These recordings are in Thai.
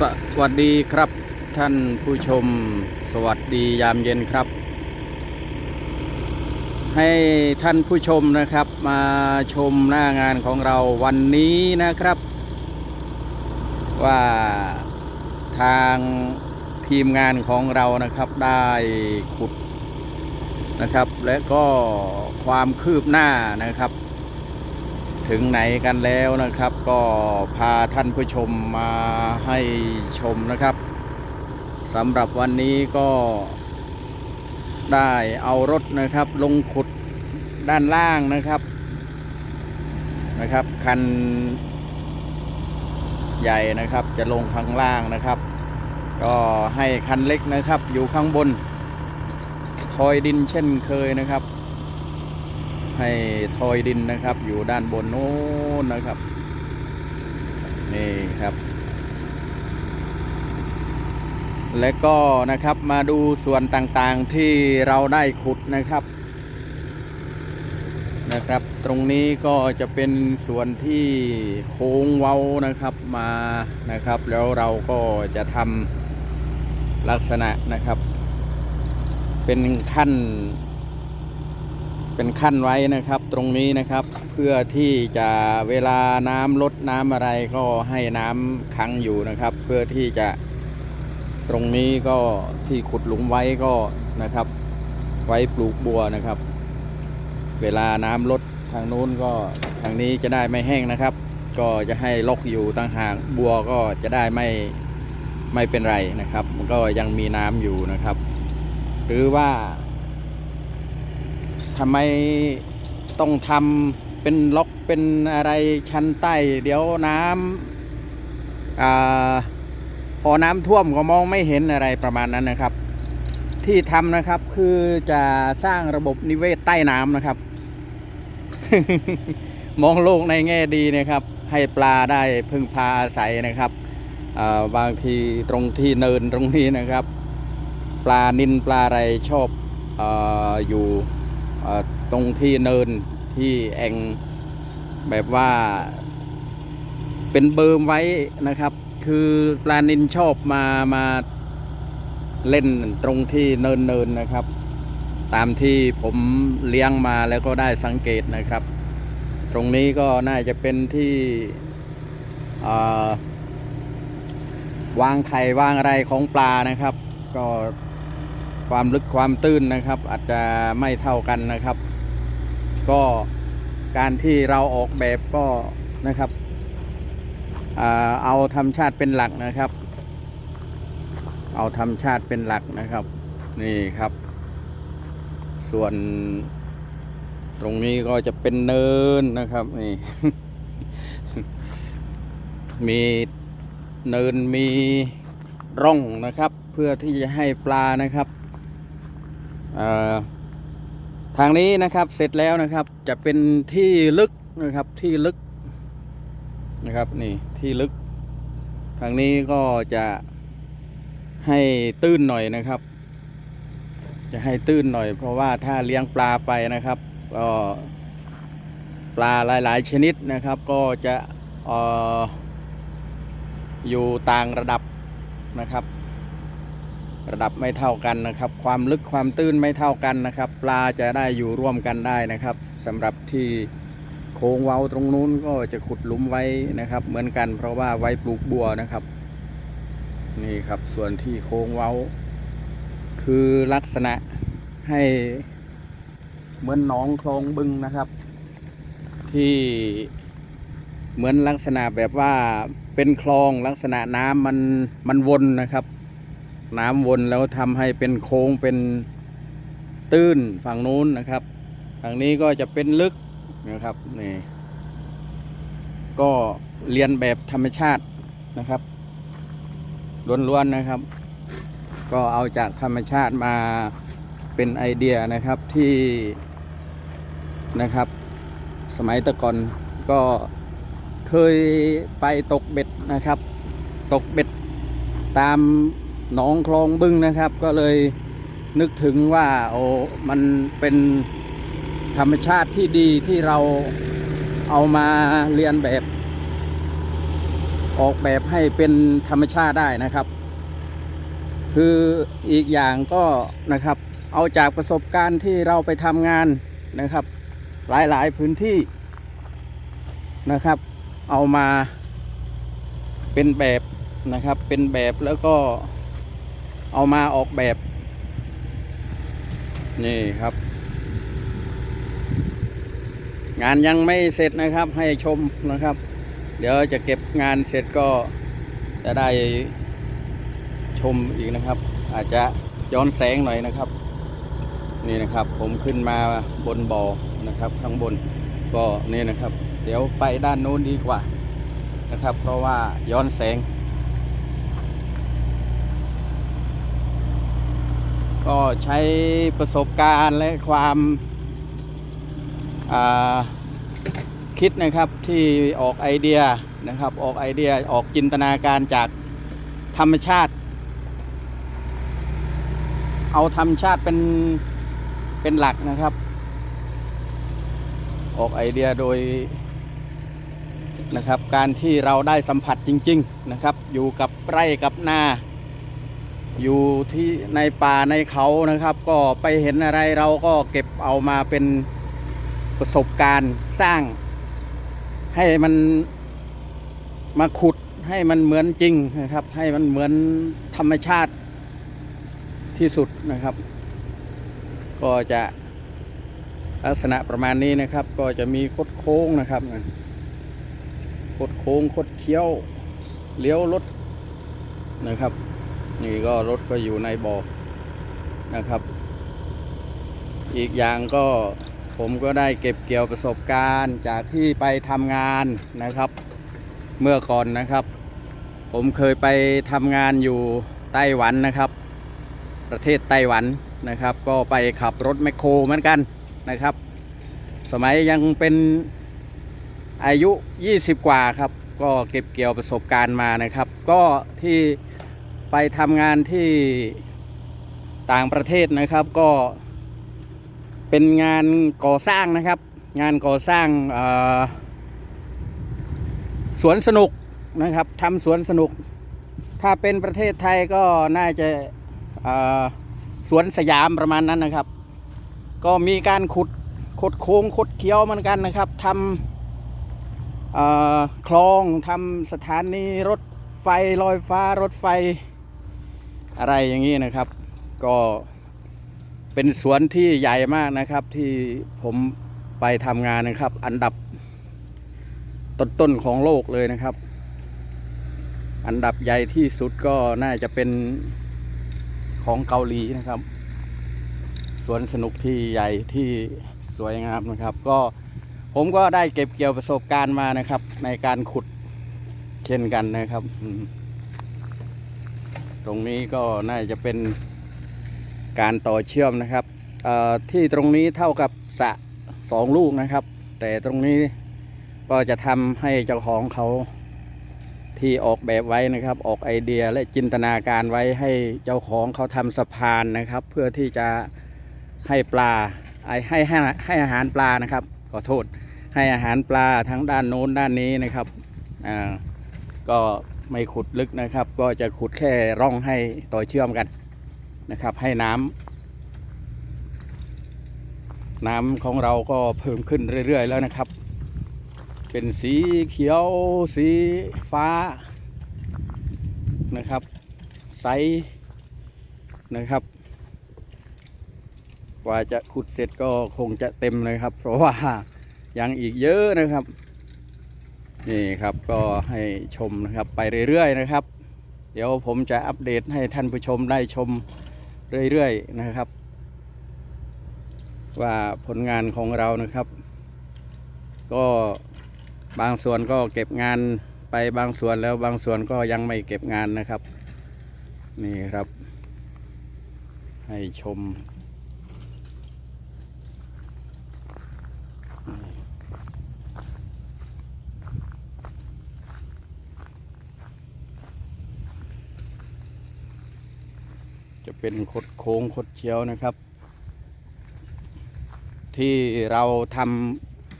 สวัสดีครับท่านผู้ชมสวัสดียามเย็นครับ ให้ท่านผู้ชมนะครับมาชมหน้างานของเราวันนี้นะครับ ว่าทางทีมงานของเรานะครับได้ขุดนะครับ และก็ความคืบหน้านะครับ ถึงไหนกันแล้วนะครับ ก็พาท่านผู้ชมมาให้ชมนะครับสำหรับวันนี้ก็ได้เอารถนะครับ ลงขุดด้านล่างนะครับนะครับ คันใหญ่นะครับจะลงข้างล่างนะครับ ก็ให้คันเล็กนะครับ อยู่ข้างบนทอยดินเช่นเคยนะครับ ให้ทอยดินนะครับ อยู่ด้านบนโน้นนะครับ นี่ครับ และก็นะครับมาดูส่วนต่างๆที่เราได้ขุดนะครับ นะครับ ตรงนี้ก็จะเป็นส่วนที่โค้งเว้านะครับมานะครับ แล้วเราก็จะทำลักษณะนะครับ เป็นขั้น เป็นขั้นไว้นะครับตรงนี้นะครับ เพื่อที่จะเวลาน้ำลดน้ำอะไรก็ให้น้ำขังอยู่นะครับ เพื่อที่จะตรงนี้ก็ที่ขุดหลุมไว้ก็นะครับ ไว้ปลูกบัวนะครับ เวลาน้ำลดทางนู้นก็ทางนี้จะได้ไม่แห้งนะครับ ก็จะให้ลกอยู่ต่างหากบัวก็จะได้ไม่ไม่เป็นไรนะครับ มันก็ยังมีน้ำอยู่นะครับ หรือว่า ทำไมต้องทำเป็นล็อกเป็นอะไรชั้นใต้ เดี๋ยวน้ำอพอน้ำท่วมก็มองไม่เห็นอะไรประมาณนั้นนะครับ ที่ทำนะครับคือจะสร้างระบบนิเวศใต้น้ำนะครับ มองโลกในแง่ดีนะครับ ให้ปลาได้พึ่งพาอาศัยนะครับาบางทีตรงที่เนินตรงนี้นะครับ ปลานินปลาอะไรชอบออยู่ ตรงที่เนินที่แองแบบว่า เป็นเบิร์มไว้นะครับ คือปลานินชอบมามาเล่นตรงที่เนินเนินๆนะครับ ตามที่ผมเลี้ยงมาแล้วก็ได้สังเกตนะครับ ตรงนี้ก็น่าจะเป็นที่วางไข่วางอะไรของปลานะครับ ก็ ความลึกความตื้นนะครับ อาจจะไม่เท่ากันนะครับ ก็การที่เราออกแบบก็นะครับเอาธรรมชาติเป็นหลักนะครับ เอาธรรมชาติเป็นหลักนะครับ นี่ครับ ส่วนตรงนี้ก็จะเป็นเนินนะครับนี่มีเนินมีร่องนะครับ เพื่อที่จะให้ปลานะครับ ทางนี้นะครับเสร็จแล้วนะครับจะเป็นที่ลึกนะครับที่ลึกนะครับนี่ที่ลึก ทางนี้ก็จะให้ตื้นหน่อยนะครับ จะให้ตื้นหน่อย เพราะว่าถ้าเลี้ยงปลาไปนะครับก็ปลาหลาย ๆ ชนิดนะครับ ก็จะอออยู่ต่างระดับนะครับ ระดับไม่เท่ากันนะครับ ความลึกความตื้นไม่เท่ากันนะครับ ปลาจะได้อยู่ร่วมกันได้นะครับสำหรับที่โค้งเว้าตรงนู้นก็จะขุดหลุมไว้นะครับ เหมือนกันเพราะว่าไว้ปลูกบัวนะครับ นี่ครับส่วนที่โค้งเว้า คือลักษณะให้เหมือนหนองคลองบึงนะครับ ที่เหมือนลักษณะแบบว่าเป็นคลองลักษณะน้ำมันมันวนนะครับ น้ำวนแล้วทำให้เป็นโค้งเป็นตื้นฝั่งนู้นนะครับฝั่งนี้ก็จะเป็นลึกนะครับนี่ก็เรียนแบบธรรมชาตินะครับล้วนๆนะครับ ก็เอาจากธรรมชาติมาเป็นไอเดียนะครับที่นะครับ สมัยตะก่อนก็เคยไปตกเบ็ดนะครับ ตกเบ็ดตาม หนองคลองบึ้งนะครับ ก็เลยนึกถึงว่าโอ้มันเป็นธรรมชาติที่ดีที่เราเอามาเรียนแบบ ออกแบบให้เป็นธรรมชาติได้นะครับ คืออีกอย่างก็นะครับ เอาจากประสบการณ์ที่เราไปทำงานนะครับ หลายๆพื้นที่นะครับ เอามาเป็นแบบนะครับเป็นแบบแล้วก็ เอามาออกแบบ นี่ครับ งานยังไม่เสร็จนะครับ ให้ชมนะครับ เดี๋ยวจะเก็บงานเสร็จก็จะได้ชมอีกนะครับ อาจจะย้อนแสงหน่อยนะครับ นี่นะครับ ผมขึ้นมาบนบ่อนะครับ ข้างบนก็นี่นะครับ เดี๋ยวไปด้านโน้นดีกว่านะครับ เพราะว่าย้อนแสง ก็ใช้ประสบการณ์และความาคิดนะครับที่ออกไอเดียนะครับ ออกไอเดียออกจินตนาการจากธรรมชาติ เอาธรรมชาติเป็นเป็นหลักนะครับ ออกไอเดียโดยนะครับ การที่เราได้สัมผัสจริง ๆนะครับ อยู่กับไร่กับนา อยู่ที่ในป่าในเขานะครับ ก็ไปเห็นอะไรเราก็เก็บเอามาเป็นประสบการณ์สร้าง ให้มันมาขุดให้มันเหมือนจริงนะครับ ให้มันเหมือนธรรมชาติที่สุดนะครับ ก็จะลักษณะประมาณนี้นะครับ ก็จะมีคดโค้งนะครับคดโค้งคดเคี้ยวเลี้ยวรถนะครับ นี่ก็รถก็อยู่ในบ่อนะครับ อีกอย่างก็ผมก็ได้เก็บเกี่ยวประสบการณ์จากที่ไปทำงานนะครับ เมื่อก่อนนะครับ ผมเคยไปทำงานอยู่ไต้หวันนะครับ ประเทศไต้หวันนะครับ ก็ไปขับรถแมคโครเหมือนกันนะครับ สมัยยังเป็นอายุ 20 กว่าครับ ก็เก็บเกี่ยวประสบการณ์มานะครับ ก็ที่ ไปทำงานที่ต่างประเทศนะครับก็เป็นงานก่อสร้างนะครับ งานก่อสร้างสวนสนุกนะครับทำสวนสนุก ถ้าเป็นประเทศไทยก็น่าจะสวนสยามประมาณนั้นนะครับ ก็มีการขุดขดโค้งคดเคี้ยวเหมือนกันนะครับทำคลองทำสถานีรถไฟลอยฟ้ารถไฟ อะไรอย่างนี้นะครับ ก็เป็นสวนที่ใหญ่มากนะครับ ที่ผมไปทำงานนะครับ อันดับต้นๆของโลกเลยนะครับ อันดับใหญ่ที่สุดก็น่าจะเป็นของเกาหลีนะครับ สวนสนุกที่ใหญ่ที่สวยงามนะครับ ก็ผมก็ได้เก็บเกี่ยวประสบการณ์มานะครับ ในการขุดเช่นกันนะครับ ตรงนี้ก็น่าจะเป็นการต่อเชื่อมนะครับที่ตรงนี้เท่ากับสะสองลูกนะครับ แต่ตรงนี้ก็จะทำให้เจ้าของเขาที่ออกแบบไว้นะครับ ออกไอเดียและจินตนาการไว้ให้เจ้าของเขาทำสะพานนะครับ เพื่อที่จะให้ปลาให้ให้ให้อาหารปลานะครับขอโทษให้อาหารปลาทั้งด้านโน้นด้านนี้นะครับอ่าก็ ไม่ขุดลึกนะครับ ก็จะขุดแค่ร่องให้ต่อเชื่อมกันนะครับ ให้น้ำน้ำของเราก็เพิ่มขึ้นเรื่อย ๆ แล้วนะครับ เป็นสีเขียวสีฟ้านะครับใสนะครับ กว่าจะขุดเสร็จก็คงจะเต็มเลยครับ เพราะว่ายังอีกเยอะนะครับ นี่ครับก็ให้ชมนะครับไปเรื่อยๆนะครับ เดี๋ยวผมจะอัปเดตให้ท่านผู้ชมได้ชมเรื่อยๆนะครับ ว่าผลงานของเรานะครับ ก็บางส่วนก็เก็บงานไปบางส่วนแล้วบางส่วนก็ยังไม่เก็บงานนะครับ นี่ครับ ให้ชม เป็นคดโค้งคดเคี้ยวนะครับ ที่เราท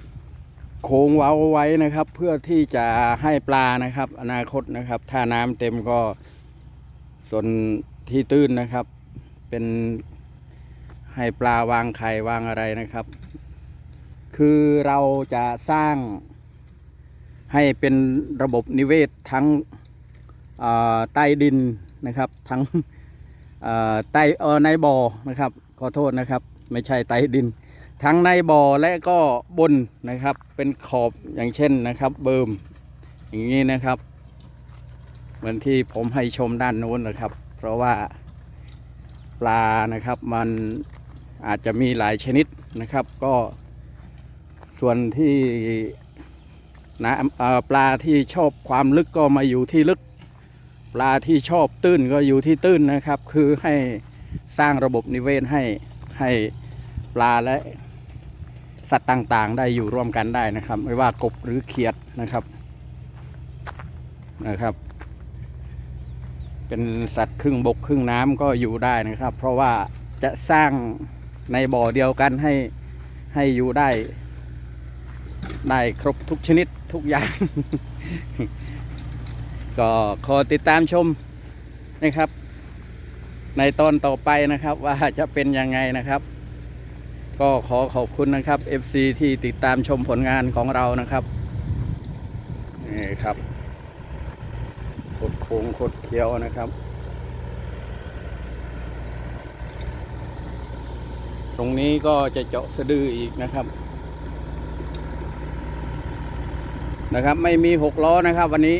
ำโค้งเว้าไว้นะครับ เพื่อที่จะให้ปลานะครับ อนาคตนะครับ ถ้าน้ำเต็มก็ส่วนที่ตื้นนะครับ เป็นให้ปลาวางไข่วางอะไรนะครับ คือเราจะสร้างให้เป็นระบบนิเวศทั้งใต้ดินนะครับ ทั้ง เอ่อใต้เออในบ่อนะครับ ขอโทษนะครับ ไม่ใช่ใต้ดิน ทั้งในบ่อและก็บนนะครับ เป็นขอบอย่างเช่นนะครับ เบิมอย่างนี้นะครับ เหมือนที่ผมให้ชมด้านนู้นนะครับ เพราะว่าปลานะครับมันอาจจะมีหลายชนิดนะครับ ก็ส่วนที่นะปลาที่ชอบความลึกก็มาอยู่ที่ลึก ปลาที่ชอบตื้นก็อยู่ที่ตื้นนะครับ คือให้สร้างระบบนิเวศให้ให้ปลาและสัตว์ต่างๆ ได้อยู่ร่วมกันได้นะครับ ไม่ว่ากบหรือเขียดนะครับนะครับ เป็นสัตว์ครึ่งบกครึ่งน้ำก็อยู่ได้นะครับ เพราะว่าจะสร้างในบ่อเดียวกันให้ให้อยู่ได้ ได้ครบทุกชนิดทุกอย่าง ก็ขอติดตามชมนะครับ ในตอนต่อไปนะครับว่าจะเป็นยังไงนะครับ ก็ขอขอบคุณนะครับ FC ที่ติดตามชมผลงานของเรานะครับนี่ครับโคดโค้งโคดเคี้ยวนะครับ ตรงนี้ก็จะเจาะสะดืออีกนะครับนะครับ ไม่มีหกล้อนะครับ วันนี้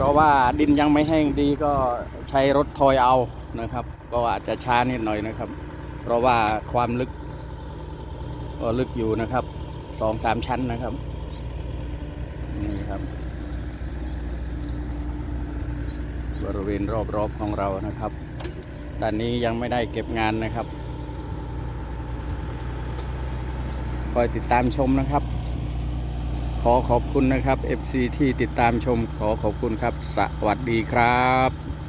เพราะว่าดินยังไม่แห้งดีก็ใช้รถทอยเอานะครับ ก็อาจจะช้านิดหน่อยนะครับ เพราะว่าความลึก ก็ลึกอยู่นะครับสองสามชั้นนะครับนี่ครับ บริเวณรอบๆของเรานะครับด้านนี้ยังไม่ได้เก็บงานนะครับคอยติดตามชมนะครับ ขอขอบคุณนะครับ FC ที่ติดตามชมขอขอบคุณครับ สวัสดีครับ